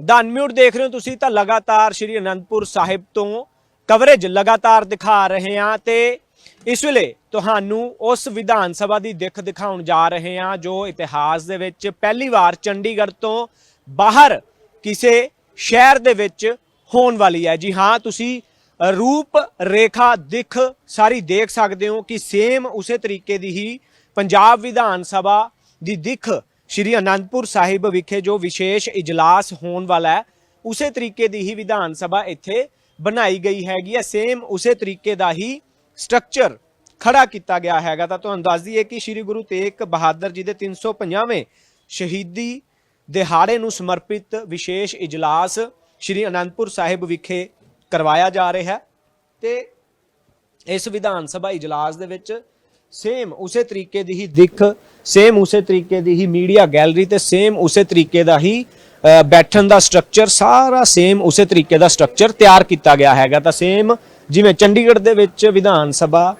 ਦਾ ਦੇਖ ਰਹੇ ਹੋ ਤੁਸੀਂ ਤਾਂ ਲਗਾਤਾਰ ਸ਼੍ਰੀ ਅਨੰਦਪੁਰ ਸਾਹਿਬ ਤੋਂ ਕਵਰੇਜ ਲਗਾਤਾਰ ਦਿਖਾ ਰਹੇ ਹਾਂ ਤੇ ਇਸ ਵੇਲੇ ਤੁਹਾਨੂੰ ਉਸ ਵਿਧਾਨ ਸਭਾ ਦੀ ਦਿੱਖ ਦਿਖਾਉਣ ਜਾ ਰਹੇ ਹਾਂ ਜੋ ਇਤਿਹਾਸ ਦੇ ਵਿੱਚ ਪਹਿਲੀ ਵਾਰ ਚੰਡੀਗੜ੍ਹ ਤੋਂ ਬਾਹਰ ਕਿਸੇ ਸ਼ਹਿਰ ਦੇ ਵਿੱਚ ਹੋਣ ਵਾਲੀ ਹੈ। ਜੀ ਹਾਂ, ਤੁਸੀਂ ਰੂਪ ਰੇਖਾ ਦਿੱਖ ਸਾਰੀ ਦੇਖ ਸਕਦੇ ਹੋ ਕਿ ਸੇਮ ਉਸੇ ਤਰੀਕੇ ਦੀ ਹੀ ਪੰਜਾਬ ਵਿਧਾਨ ਸਭਾ ਦੀ ਦਿੱਖ ਸ਼੍ਰੀ ਅਨੰਦਪੁਰ ਸਾਹਿਬ ਵਿਖੇ ਜੋ ਵਿਸ਼ੇਸ਼ ਇਜਲਾਸ ਹੋਣ ਵਾਲਾ ਹੈ, ਉਸੇ ਤਰੀਕੇ ਦੀ ਹੀ ਵਿਧਾਨ ਸਭਾ ਇੱਥੇ ਬਣਾਈ ਗਈ ਹੈਗੀ ਹੈ। ਸੇਮ ਉਸੇ ਤਰੀਕੇ ਦਾ ਹੀ ਸਟਰਕਚਰ ਖੜਾ ਕੀਤਾ ਗਿਆ ਹੈਗਾ। ਤਾਂ ਤੁਹਾਨੂੰ ਦੱਸ ਦਈਏ ਕਿ ਸ਼੍ਰੀ ਗੁਰੂ ਤੇਗ ਬਹਾਦਰ ਜੀ ਦੇ 350ਵੇਂ ਸ਼ਹੀਦੀ ਦਿਹਾੜੇ ਨੂੰ ਸਮਰਪਿਤ ਵਿਸ਼ੇਸ਼ ਇਜਲਾਸ ਸ਼੍ਰੀ ਅਨੰਦਪੁਰ ਸਾਹਿਬ ਵਿਖੇ ਕਰਵਾਇਆ ਜਾ ਰਿਹਾ ਹੈ। ਤੇ ਇਸ ਵਿਧਾਨ ਸਭਾ ਇਜਲਾਸ ਦੇ ਵਿੱਚ ਸੇਮ ਉਸੇ ਤਰੀਕੇ ਦੀ ਹੀ ਦਿੱਖ ਸੇਮ ਉਸੇ ਤਰੀਕੇ ਦੀ ਹੀ ਮੀਡੀਆ ਗੈਲਰੀ ਤੇ ਸੇਮ ਉਸੇ ਤਰੀਕੇ ਦਾ ਹੀ ਬੈਠਣ ਦਾ ਸਟਰਕਚਰ ਸਾਰਾ ਸੇਮ ਉਸੇ ਤਰੀਕੇ ਦਾ ਸਟਰਕਚਰ ਤਿਆਰ ਕੀਤਾ ਗਿਆ ਹੈਗਾ। ਤਾਂ ਸੇਮ ਜਿਵੇਂ ਚੰਡੀਗੜ੍ਹ ਦੇ ਵਿੱਚ ਵਿਧਾਨ ਸਭਾ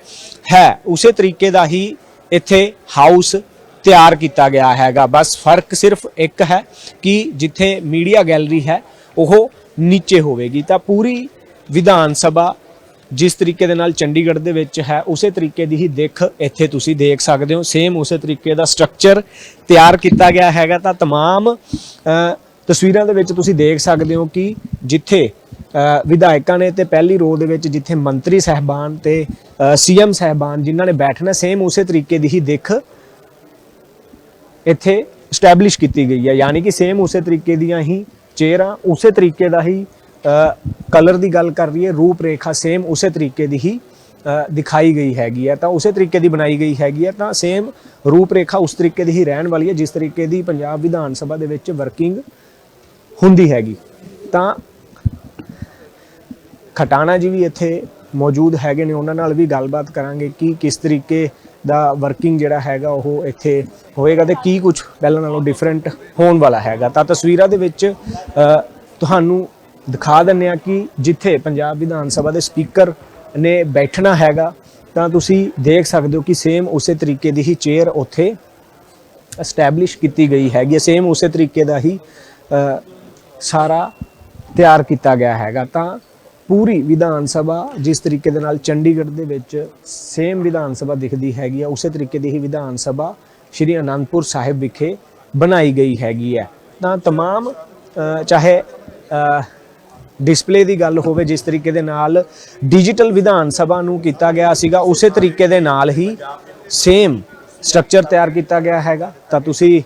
ਹੈ, ਉਸੇ ਤਰੀਕੇ ਦਾ ਹੀ ਇੱਥੇ ਹਾਊਸ ਤਿਆਰ ਕੀਤਾ ਗਿਆ ਹੈਗਾ। ਬਸ ਫ਼ਰਕ ਸਿਰਫ ਇੱਕ ਹੈ ਕਿ ਜਿੱਥੇ ਮੀਡੀਆ ਗੈਲਰੀ ਹੈ, ਉਹ ਨੀਚੇ ਹੋਵੇਗੀ। ਤਾਂ ਪੂਰੀ ਵਿਧਾਨ ਸਭਾ ਜਿਸ ਤਰੀਕੇ ਦੇ ਨਾਲ ਚੰਡੀਗੜ੍ਹ ਦੇ ਵਿੱਚ ਹੈ ਉਸੇ ਤਰੀਕੇ ਦੀ ਹੀ ਦਿੱਖ ਇੱਥੇ ਤੁਸੀਂ ਦੇਖ ਸਕਦੇ ਹੋ ਸੇਮ ਉਸੇ ਤਰੀਕੇ ਦਾ ਸਟਰਕਚਰ ਤਿਆਰ ਕੀਤਾ ਗਿਆ ਹੈਗਾ ਤਾਂ तमाम ਅ, ਤਸਵੀਰਾਂ ਦੇ ਵਿੱਚ ਤੁਸੀਂ ਦੇਖ ਸਕਦੇ ਹੋ ਕਿ ਜਿੱਥੇ ਅ, ਵਿਧਾਇਕਾਂ ਨੇ ਤੇ ਪਹਿਲੀ ਰੋ ਦੇ ਵਿੱਚ ਜਿੱਥੇ ਮੰਤਰੀ ਸਹਿਬਾਨ ਤੇ ਸੀਐਮ ਸਹਿਬਾਨ ਜਿਨ੍ਹਾਂ ਨੇ ਬੈਠਣਾ ਸੇਮ ਉਸੇ ਤਰੀਕੇ ਦੀ ਹੀ ਦਿੱਖ ਇੱਥੇ ਸਟੈਬਲਿਸ਼ ਕੀਤੀ ਗਈ ਹੈ ਯਾਨੀ ਕਿ ਸੇਮ ਉਸੇ ਤਰੀਕੇ ਦੀਆਂ ਹੀ ਚੇਅਰਾਂ ਉਸੇ ਤਰੀਕੇ ਦਾ ਹੀ ਕਲਰ ਦੀ ਗੱਲ ਕਰ ਰਹੀ ਹੈ ਰੂਪ ਰੇਖਾ ਸੇਮ ਉਸੇ ਤਰੀਕੇ ਦੀ ਹੀ ਦਿਖਾਈ ਗਈ ਹੈਗੀ ਹੈ। ਤਾਂ ਉਸੇ ਤਰੀਕੇ ਦੀ ਬਣਾਈ ਗਈ ਹੈਗੀ ਹੈ। ਤਾਂ ਸੇਮ ਰੂਪ ਰੇਖਾ ਉਸ ਤਰੀਕੇ ਦੀ ਹੀ ਰਹਿਣ ਵਾਲੀ ਹੈ, ਜਿਸ ਤਰੀਕੇ ਦੀ ਪੰਜਾਬ ਵਿਧਾਨ ਸਭਾ ਦੇ ਵਿੱਚ ਵਰਕਿੰਗ ਹੁੰਦੀ ਹੈਗੀ। ਤਾਂ ਖਟਾਣਾ ਜੀ ਵੀ ਇੱਥੇ ਮੌਜੂਦ ਹੈਗੇ ਨੇ। ਉਹਨਾਂ ਨਾਲ ਵੀ ਗੱਲਬਾਤ ਕਰਾਂਗੇ ਕਿ ਕਿਸ ਤਰੀਕੇ ਦਾ ਵਰਕਿੰਗ ਜਿਹੜਾ ਹੈਗਾ ਉਹ ਇੱਥੇ ਹੋਏਗਾ ਤੇ ਕੀ ਕੁਝ ਪਹਿਲਾਂ ਨਾਲੋਂ ਡਿਫਰੈਂਟ ਹੋਣ ਵਾਲਾ ਹੈਗਾ। ਤਾਂ ਤਸਵੀਰਾਂ ਦੇ ਵਿੱਚ ਤੁਹਾਨੂੰ ਦਿਖਾ ਦਿੰਨੇ ਆ ਕਿ ਜਿੱਥੇ ਪੰਜਾਬ ਵਿਧਾਨ ਸਭਾ ਦੇ ਸਪੀਕਰ ਨੇ ਬੈਠਣਾ ਹੈਗਾ ਤਾਂ ਤੁਸੀਂ ਦੇਖ ਸਕਦੇ ਹੋ ਕਿ ਸੇਮ ਉਸੇ ਤਰੀਕੇ ਦੀ ਹੀ ਚੇਅਰ ਉੱਥੇ ਐਸਟੈਬਲਿਸ਼ ਕੀਤੀ ਗਈ ਹੈਗੀ ਹੈ ਸੇਮ ਉਸੇ ਤਰੀਕੇ ਦਾ ਹੀ ਅ, ਸਾਰਾ ਤਿਆਰ ਕੀਤਾ ਗਿਆ ਹੈਗਾ ਤਾਂ ਪੂਰੀ ਵਿਧਾਨ ਸਭਾ ਜਿਸ ਤਰੀਕੇ ਦੇ ਨਾਲ ਚੰਡੀਗੜ੍ਹ ਦੇ ਵਿੱਚ ਸੇਮ ਵਿਧਾਨ ਸਭਾ ਦਿਖਦੀ ਹੈਗੀ ਹੈ ਉਸੇ ਤਰੀਕੇ ਦੀ ਹੀ ਵਿਧਾਨ ਸਭਾ ਸ਼੍ਰੀ ਅਨੰਦਪੁਰ ਸਾਹਿਬ ਵਿਖੇ ਬਣਾਈ ਗਈ ਹੈਗੀ ਹੈ ਤਾਂ तमाम ਅ, ਚਾਹੇ ਡਿਸਪਲੇ ਦੀ ਗੱਲ ਹੋਵੇ, ਜਿਸ ਤਰੀਕੇ ਦੇ ਨਾਲ ਡਿਜੀਟਲ ਵਿਧਾਨ ਸਭਾ ਨੂੰ ਕੀਤਾ ਗਿਆ ਸੀਗਾ, ਉਸੇ ਤਰੀਕੇ ਦੇ ਨਾਲ ਹੀ ਸੇਮ ਸਟਰਕਚਰ ਤਿਆਰ ਕੀਤਾ ਗਿਆ ਹੈਗਾ। ਤਾਂ ਤੁਸੀਂ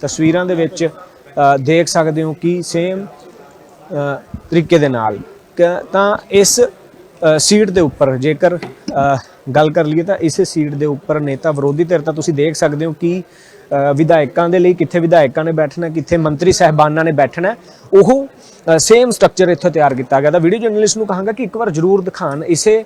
ਤਸਵੀਰਾਂ ਦੇ ਵਿੱਚ ਦੇਖ ਸਕਦੇ ਹੋ ਕਿ ਸੇਮ ਤਰੀਕੇ ਦੇ ਨਾਲ। ਕ- ਤਾਂ ਇਸ ਸੀਟ ਦੇ ਉੱਪਰ ਜੇਕਰ ਗੱਲ ਕਰ ਲਈਏ ਤਾਂ ਇਸੇ ਸੀਟ ਦੇ ਉੱਪਰ ਨੇਤਾ ਵਿਰੋਧੀ ਧਿਰ ਤਾਂ ਤੁਸੀਂ ਦੇਖ ਸਕਦੇ ਹੋ ਕਿ ਵਿਧਾਇਕਾਂ ਦੇ ਲਈ ਕਿੱਥੇ ਵਿਧਾਇਕਾਂ ਨੇ ਬੈਠਣਾ ਕਿੱਥੇ ਮੰਤਰੀ ਸਹਿਬਾਨਾਂ ਨੇ ਬੈਠਣਾ ਉਹ ਸੇਮ ਸਟਰਕਚਰ ਇੱਥੇ ਤਿਆਰ ਕੀਤਾ ਗਿਆ। ਤਾਂ ਵੀਡੀਓ ਜਰਨਲਿਸਟ ਨੂੰ ਕਹਾਂਗਾ ਕਿ ਇੱਕ ਵਾਰ ਜ਼ਰੂਰ ਦਿਖਾਣ ਇਸੇ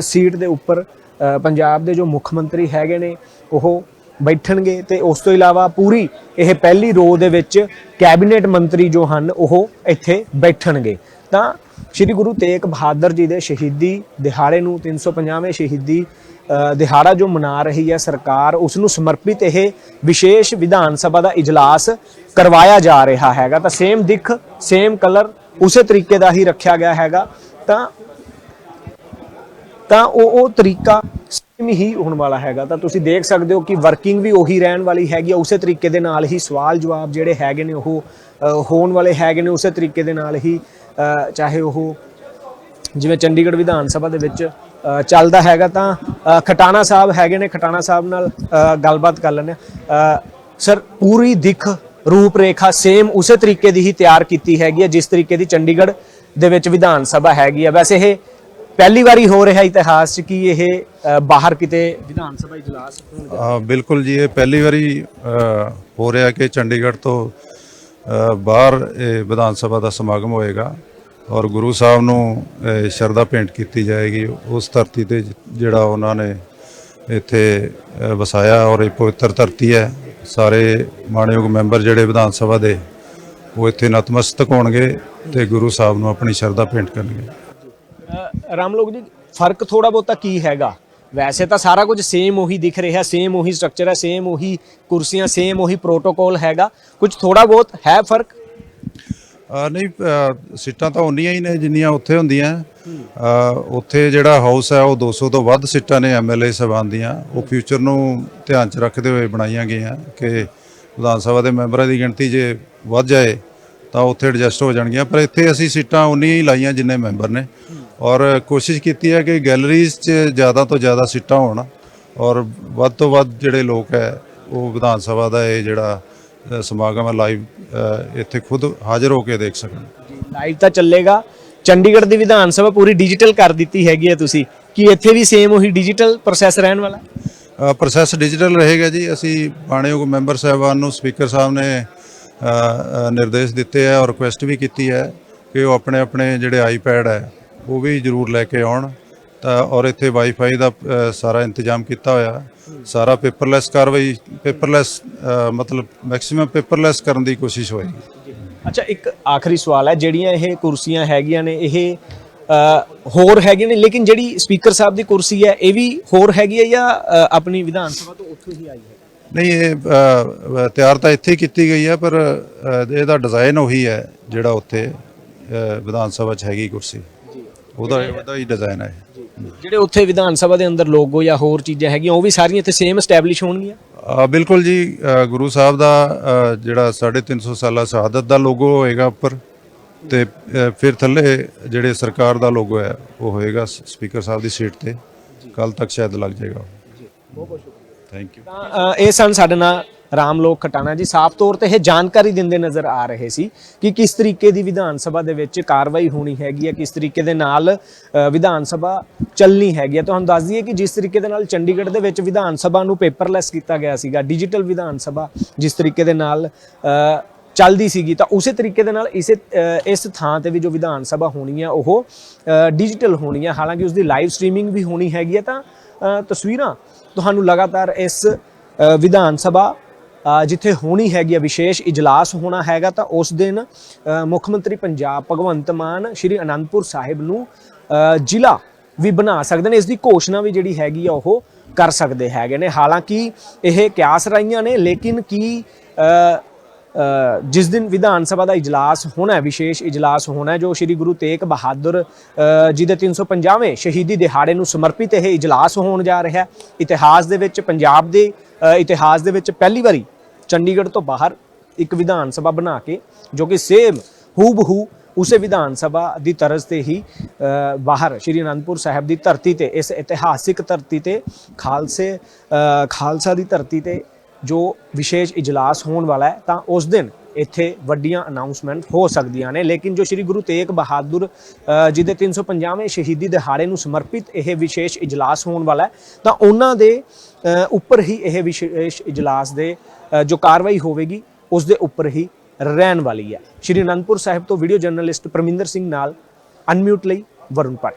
ਸੀਟ ਦੇ ਉੱਪਰ ਅ, ਪੰਜਾਬ ਦੇ ਜੋ ਮੁੱਖ ਮੰਤਰੀ ਹੈਗੇ ਨੇ ਉਹ ਬੈਠਣਗੇ ਤੇ ਉਸ ਤੋਂ ਇਲਾਵਾ ਪੂਰੀ ਇਹ ਪਹਿਲੀ ਰੋ ਦੇ ਵਿੱਚ ਕੈਬਨਿਟ ਮੰਤਰੀ ਜੋ ਹਨ ਉਹ ਇੱਥੇ ਬੈਠਣਗੇ। ਤਾਂ ਸ੍ਰੀ ਗੁਰੂ ਤੇਗ ਬਹਾਦਰ ਜੀ ਦੇ ਸ਼ਹੀਦੀ ਦਿਹਾੜੇ ਨੂੰ 350ਵੇਂ ਸ਼ਹੀਦੀ ਅ, ਦਿਹਾੜਾ ਜੋ ਮਨਾ ਰਹੀ ਹੈ ਸਰਕਾਰ ਉਸ ਨੂੰ ਸਮਰਪਿਤ ਇਹ ਵਿਸ਼ੇਸ਼ ਵਿਧਾਨ ਸਭਾ ਦਾ ਇਜਲਾਸ ਕਰਵਾਇਆ ਜਾ ਰਿਹਾ ਹੈਗਾ। ਤਾਂ ਸੇਮ ਦਿੱਖ ਸੇਮ ਕਲਰ ਉਸੇ ਤਰੀਕੇ ਦਾ ਹੀ ਰੱਖਿਆ ਗਿਆ ਹੈਗਾ। ਤਾਂ ਤਾਂ ਉਹ ਉਹ ਤਰੀਕਾ ਸੇਮ ਹੀ ਹੋਣ ਵਾਲਾ ਹੈਗਾ। ਤਾਂ ਤੁਸੀਂ ਦੇਖ ਸਕਦੇ ਹੋ ਕਿ ਵਰਕਿੰਗ ਵੀ ਉਹੀ ਰਹਿਣ ਵਾਲੀ ਹੈਗੀ ਆ ਉਸੇ ਤਰੀਕੇ ਦੇ ਨਾਲ ਹੀ ਸਵਾਲ ਜਵਾਬ ਜਿਹੜੇ ਹੈਗੇ ਨੇ ਉਹ ਅ, ਹੋਣ ਵਾਲੇ ਹੈਗੇ ਨੇ ਉਸੇ ਤਰੀਕੇ ਦੇ ਨਾਲ ਹੀ ਚਾਹੇ ਉਹ ਜਿਵੇਂ ਚੰਡੀਗੜ੍ਹ ਵਿਧਾਨ ਸਭਾ ਦੇ ਵਿੱਚ ਚੱਲਦਾ ਹੈਗਾ ਤਾਂ ਖਟਾਣਾ ਸਾਹਿਬ ਹੈਗੇ ਨੇ ਖਟਾਣਾ ਸਾਹਿਬ ਨਾਲ ਗੱਲਬਾਤ ਕਰ ਲੈਂਦੇ ਸਰ ਪੂਰੀ ਦਿੱਖ ਰੂਪ ਰੇਖਾ ਸੇਮ ਉਸੇ ਤਰੀਕੇ ਦੀ ਹੀ ਤਿਆਰ ਕੀਤੀ ਹੈਗੀ ਹੈ ਜਿਸ ਤਰੀਕੇ ਦੀ ਚੰਡੀਗੜ੍ਹ ਦੇ ਵਿੱਚ ਵਿਧਾਨ ਸਭਾ ਹੈਗੀ ਹੈ। ਵੈਸੇ ਇਹ ਪਹਿਲੀ ਵਾਰੀ ਹੋ ਰਿਹਾ ਇਤਿਹਾਸ 'ਚ ਕਿ ਇਹ ਬਾਹਰ ਕਿਤੇ ਵਿਧਾਨ ਸਭਾ ਇਜਲਾਸ ਬਿਲਕੁਲ ਜੀ ਇਹ ਪਹਿਲੀ ਵਾਰੀ ਅ, ਹੋ ਰਿਹਾ ਕਿ ਚੰਡੀਗੜ੍ਹ ਤੋਂ ਬਾਹਰ ਇਹ ਵਿਧਾਨ ਸਭਾ ਦਾ ਸਮਾਗਮ ਹੋਏਗਾ ਔਰ ਗੁਰੂ ਸਾਹਿਬ ਨੂੰ ਸ਼ਰਧਾ ਭੇਂਟ ਕੀਤੀ ਜਾਏਗੀ। ਉਸ ਧਰਤੀ ਤੇ ਜਿਹੜਾ ਉਹਨਾਂ ਨੇ ਇੱਥੇ ਵਸਾਇਆ ਔਰ ਇਹ ਪਵਿੱਤਰ ਧਰਤੀ ਹੈ ਸਾਰੇ ਮਾਣਯੋਗ ਮੈਂਬਰ ਜਿਹੜੇ ਵਿਧਾਨ ਸਭਾ ਦੇ ਉਹ ਇੱਥੇ ਨਤਮਸਤਕ ਹੋਣਗੇ ਤੇ ਗੁਰੂ ਸਾਹਿਬ ਨੂੰ ਆਪਣੀ ਸ਼ਰਧਾ ਭੇਂਟ ਕਰਨਗੇ। ਅ, ਰਾਮਲੋਕ ਜੀ ਫ਼ਰਕ ਥੋੜਾ ਬਹੁਤਾ ਕੀ ਹੈਗਾ? ਵੈਸੇ ਤਾਂ ਸਾਰਾ ਕੁਝ ਸੇਮ ਉਹੀ ਦਿਖ ਰਿਹਾ ਸੇਮ ਉਹੀ ਸਟਰਕਚਰ ਹੈ ਸੇਮ ਉਹੀ ਕੁਰਸੀਆਂ ਸੇਮ ਉਹੀ ਪ੍ਰੋਟੋਕੋਲ ਹੈਗਾ। ਕੁਝ ਥੋੜਾ ਬਹੁਤ ਹੈ ਫ਼ਰਕ? ਨਹੀਂ ਸੀਟਾਂ ਤਾਂ ਉਨੀਆਂ ਹੀ ਨੇ ਜਿੰਨੀਆਂ ਉੱਥੇ ਹੁੰਦੀਆਂ। ਉੱਥੇ ਜਿਹੜਾ ਹਾਊਸ ਹੈ, ਉਹ 200 ਤੋਂ ਵੱਧ ਸੀਟਾਂ ਨੇ ਐਮਐਲਏ ਸਾਹਿਬਾਨ ਦੀਆਂ ਉਹ ਫਿਊਚਰ ਨੂੰ ਧਿਆਨ 'ਚ ਰੱਖਦੇ ਹੋਏ ਬਣਾਈਆਂ ਗਈਆਂ ਕਿ ਵਿਧਾਨ ਸਭਾ ਦੇ ਮੈਂਬਰਾਂ ਦੀ ਗਿਣਤੀ ਜੇ ਵੱਧ ਜਾਏ, ਤਾਂ ਉੱਥੇ ਐਡਜਸਟ ਹੋ ਜਾਣਗੀਆਂ। ਪਰ ਇੱਥੇ ਅਸੀਂ ਸੀਟਾਂ ਉਨੀਆਂ ਹੀ ਲਾਈਆਂ ਜਿੰਨੇ ਮੈਂਬਰ ਨੇ। ਔਰ ਕੋਸ਼ਿਸ਼ ਕੀਤੀ ਹੈ ਕਿ ਗੈਲਰੀਜ਼ 'ਚ ਜ਼ਿਆਦਾ ਤੋਂ ਜ਼ਿਆਦਾ ਸੀਟਾਂ ਹੋਣ ਔਰ ਵੱਧ ਤੋਂ ਵੱਧ ਜਿਹੜੇ ਲੋਕ ਹੈ ਉਹ ਵਿਧਾਨ ਸਭਾ ਦਾ ਇਹ ਜਿਹੜਾ ਸਮਾਗਮ ਹੈ ਲਾਈਵ ਇੱਥੇ ਖੁਦ ਹਾਜ਼ਰ ਹੋ ਕੇ ਦੇਖ ਸਕਣ। ਲਾਈਵ ਤਾਂ ਚੱਲੇਗਾ। ਚੰਡੀਗੜ੍ਹ ਦੀ ਵਿਧਾਨ ਸਭਾ ਪੂਰੀ ਡਿਜੀਟਲ ਕਰ ਦਿੱਤੀ ਹੈਗੀ ਹੈ ਤੁਸੀਂ। ਕੀ ਇੱਥੇ ਵੀ ਸੇਮ ਉਹੀ ਡਿਜੀਟਲ ਪ੍ਰੋਸੈਸ ਰਹਿਣ ਵਾਲਾ? ਪ੍ਰੋਸੈਸ ਡਿਜੀਟਲ ਰਹੇਗਾ ਜੀ। ਅਸੀਂ ਮਾਣਯੋਗ ਮੈਂਬਰ ਸਾਹਿਬਾਨ ਨੂੰ ਸਪੀਕਰ ਸਾਹਿਬ ਨੇ ਨਿਰਦੇਸ਼ ਦਿੱਤੇ ਹੈ ਔਰ ਰਿਕੁਐਸਟ ਵੀ ਕੀਤੀ ਹੈ ਕਿ ਉਹ ਆਪਣੇ ਆਪਣੇ ਜਿਹੜੇ ਆਈਪੈਡ ਹੈ ਉਹ ਵੀ ਜ਼ਰੂਰ ਲੈ ਕੇ ਆਉਣ। ਤਾਂ ਔਰ ਇੱਥੇ ਵਾਈਫਾਈ ਦਾ ਅ, ਸਾਰਾ ਇੰਤਜ਼ਾਮ ਕੀਤਾ ਹੋਇਆ। ਸਾਰਾ ਪੇਪਰਲੈਸ ਕਾਰਵਾਈ ਪੇਪਰਲੈਸ ਮਤਲਬ ਮੈਕਸਿਮਮ ਪੇਪਰਲੈਸ ਕਰਨ ਦੀ ਕੋਸ਼ਿਸ਼ ਹੋਏਗੀ। ਅੱਛਾ ਇੱਕ ਆਖਰੀ ਸਵਾਲ ਹੈ ਜਿਹੜੀਆਂ ਇਹ ਕੁਰਸੀਆਂ ਹੈਗੀਆਂ ਨੇ ਇਹ ਅ, ਹੋਰ ਹੈਗੀਆਂ ਨੇ ਲੇਕਿਨ ਜਿਹੜੀ ਸਪੀਕਰ ਸਾਹਿਬ ਦੀ ਕੁਰਸੀ ਹੈ ਇਹ ਵੀ ਹੋਰ ਹੈਗੀ ਹੈ ਜਾਂ ਅ, ਆਪਣੀ ਵਿਧਾਨ ਸਭਾ ਤੋਂ ਉੱਥੋਂ ਹੀ ਆਈ ਹੈ? ਨਹੀਂ ਇਹ ਅ, ਤਿਆਰ ਤਾਂ ਇੱਥੇ ਹੀ ਕੀਤੀ ਗਈ ਹੈ ਪਰ ਅ, ਇਹਦਾ ਡਿਜ਼ਾਈਨ ਉਹੀ ਹੈ ਜਿਹੜਾ ਉੱਥੇ ਅ, ਵਿਧਾਨ ਸਭਾ 'ਚ ਹੈਗੀ ਕੁਰਸੀ। ਉਹਦਾ ਉਹਦਾ ਹੀ ਡਿਜ਼ਾਈਨ ਹੈ ਜਿਹੜੇ ਉੱਥੇ ਵਿਧਾਨ ਸਭਾ ਦੇ ਅੰਦਰ ਲੋਗੋ ਜਾਂ ਹੋਰ ਚੀਜ਼ਾਂ ਹੈਗੀਆਂ ਉਹ ਵੀ ਸਾਰੀਆਂ ਇੱਥੇ ਸੇਮ ਐਸਟੈਬਲਿਸ਼ ਹੋਣਗੀਆਂ? ਅ, ਬਿਲਕੁਲ ਜੀ ਅ, ਗੁਰੂ ਸਾਹਿਬ ਦਾ ਅ, ਜਿਹੜਾ 350 ਸਾਲਾ ਸ਼ਹਾਦਤ ਦਾ ਲੋਗੋ ਹੋਏਗਾ ਉੱਪਰ ਤੇ ਅ, ਫਿਰ ਥੱਲੇ ਜਿਹੜੇ ਸਰਕਾਰ ਦਾ ਲੋਗੋ ਹੈ ਉਹ ਹੋਏਗਾ ਸ- ਸਪੀਕਰ ਸਾਹਿਬ ਦੀ ਸੀਟ ਤੇ। ਕੱਲ ਤੱਕ ਸ਼ਾਇਦ ਲੱਗ ਜਾਏਗਾ ਜੀ ਬਹੁਤ ਬਹੁਤ ਸ਼ੁਕਰੀਆ। ਥੈਂਕ ਯੂ ਤਾਂ ਅ, ਇਹ ਸਨ ਸਾਡੇ ਨਾਲ ਰਾਮ ਲੋਕ ਖਟਾਣਾ ਜੀ, ਸਾਫ਼ ਤੌਰ ਤੇ ਇਹ ਜਾਣਕਾਰੀ ਦਿੰਦੇ ਨਜ਼ਰ ਆ ਰਹੇ ਸੀ ਕਿ ਕਿਸ ਤਰੀਕੇ ਦੀ ਵਿਧਾਨ ਸਭਾ ਦੇ ਵਿੱਚ ਕਾਰਵਾਈ ਹੋਣੀ ਹੈਗੀ ਹੈ, ਕਿਸ ਤਰੀਕੇ ਦੇ ਨਾਲ ਵਿਧਾਨ ਸਭਾ ਚੱਲਣੀ ਹੈਗੀ ਹੈ। ਤੁਹਾਨੂੰ ਦੱਸ ਦਈਏ ਕਿ ਜਿਸ ਤਰੀਕੇ ਦੇ ਨਾਲ ਚੰਡੀਗੜ੍ਹ ਦੇ ਵਿੱਚ ਵਿਧਾਨ ਸਭਾ ਨੂੰ ਪੇਪਰਲੈਸ ਕੀਤਾ ਗਿਆ ਸੀਗਾ ਡਿਜੀਟਲ ਵਿਧਾਨ ਸਭਾ ਜਿਸ ਤਰੀਕੇ ਦੇ ਨਾਲ ਚੱਲਦੀ ਸੀਗੀ, ਤਾਂ ਉਸੇ ਤਰੀਕੇ ਦੇ ਨਾਲ ਇਸੇ ਇਸ ਥਾਂ ਤੇ ਵੀ ਜੋ ਵਿਧਾਨ ਸਭਾ ਹੋਣੀ ਆ ਉਹ ਡਿਜੀਟਲ ਹੋਣੀ ਹੈ। ਹਾਲਾਂਕਿ ਉਸ ਦੀ ਲਾਈਵ ਸਟ੍ਰੀਮਿੰਗ ਵੀ ਹੋਣੀ ਹੈਗੀ ਹੈ, ਤਾਂ ਤਸਵੀਰਾਂ ਤੁਹਾਨੂੰ ਲਗਾਤਾਰ ਇਸ ਵਿਧਾਨ ਸਭਾ ਜਿੱਥੇ ਹੋਣੀ ਹੈਗੀ ਆ ਵਿਸ਼ੇਸ਼ ਇਜਲਾਸ ਹੋਣਾ ਹੈਗਾ ਤਾਂ ਉਸ ਦਿਨ ਮੁੱਖ ਮੰਤਰੀ ਪੰਜਾਬ ਭਗਵੰਤ ਮਾਨ ਸ਼੍ਰੀ ਅਨੰਦਪੁਰ ਸਾਹਿਬ ਨੂੰ ਜ਼ਿਲ੍ਹਾ ਵੀ ਬਣਾ ਸਕਦੇ ਨੇ। ਇਸ ਦੀ ਘੋਸ਼ਣਾ ਵੀ ਜਿਹੜੀ ਹੈਗੀ ਆ ਉਹ ਕਰ ਸਕਦੇ ਹੈਗੇ ਨੇ। ਹਾਲਾਂਕਿ ਇਹ ਕਿਆਸ ਰਾਈਆਂ ਨੇ, ਲੇਕਿਨ ਕੀ ਜਿਸ ਦਿਨ ਵਿਧਾਨ ਸਭਾ ਦਾ ਇਜਲਾਸ ਹੋਣਾ ਹੈ, ਵਿਸ਼ੇਸ਼ ਇਜਲਾਸ ਹੋਣਾ ਹੈ, ਜੋ ਸ੍ਰੀ ਗੁਰੂ ਤੇਗ ਬਹਾਦਰ ਜੀ ਦੇ 350ਵੇਂ ਸ਼ਹੀਦੀ ਦਿਹਾੜੇ ਨੂੰ ਸਮਰਪਿਤ ਇਹ ਇਜਲਾਸ ਹੋਣ ਜਾ ਰਿਹਾ ਹੈ, ਇਤਿਹਾਸ ਦੇ ਵਿੱਚ, ਪੰਜਾਬ ਦੇ ਇਤਿਹਾਸ ਦੇ ਵਿੱਚ ਪਹਿਲੀ ਵਾਰੀ ਚੰਡੀਗੜ੍ਹ ਤੋਂ ਬਾਹਰ ਇੱਕ ਵਿਧਾਨ ਸਭਾ ਬਣਾ ਕੇ, ਜੋ ਕਿ ਸੇਮ ਹੂ ਬਹੂ ਉਸੇ ਵਿਧਾਨ ਸਭਾ ਦੀ ਤਰਜ਼ ਤੇ ਹੀ ਬਾਹਰ ਸ਼੍ਰੀ ਅਨੰਦਪੁਰ ਸਾਹਿਬ ਦੀ ਧਰਤੀ ਤੇ, ਇਸ ਇਤਿਹਾਸਿਕ ਧਰਤੀ ਤੇ, ਖਾਲਸੇ ਖਾਲਸਾ ਦੀ ਧਰਤੀ ਤੇ ਜੋ ਵਿਸ਼ੇਸ਼ ਇਜਲਾਸ ਹੋਣ ਵਾਲਾ ਹੈ, ਤਾਂ ਉਸ ਦਿਨ ਇੱਥੇ ਵੱਡੀਆਂ ਅਨਾਉਂਸਮੈਂਟ ਹੋ ਸਕਦੀਆਂ ਨੇ। ਲੇਕਿਨ ਜੋ ਸ੍ਰੀ ਗੁਰੂ ਤੇਗ ਬਹਾਦਰ ਅ, ਜੀ ਦੇ 350ਵੇਂ ਸ਼ਹੀਦੀ ਦਿਹਾੜੇ ਨੂੰ ਸਮਰਪਿਤ ਇਹ ਵਿਸ਼ੇਸ਼ ਇਜਲਾਸ ਹੋਣ ਵਾਲਾ ਹੈ ਤਾਂ ਉਹਨਾਂ ਦੇ ਉੱਪਰ ਹੀ ਇਹ ਵਿਸ਼ੇਸ਼ ਇਜਲਾਸ ਦੇ ਜੋ ਕਾਰਵਾਈ ਹੋਵੇਗੀ ਉਸ ਦੇ ਉੱਪਰ ਹੀ ਰਹਿਣ ਵਾਲੀ ਹੈ। ਸ਼੍ਰੀ ਅਨੰਦਪੁਰ ਸਾਹਿਬ ਤੋਂ ਵੀਡੀਓ ਜਰਨਲਿਸਟ ਪਰਮਿੰਦਰ ਸਿੰਘ ਨਾਲ ਅਨਮਿਊਟ ਲਈ ਵਰੁਣ ਭੱਟ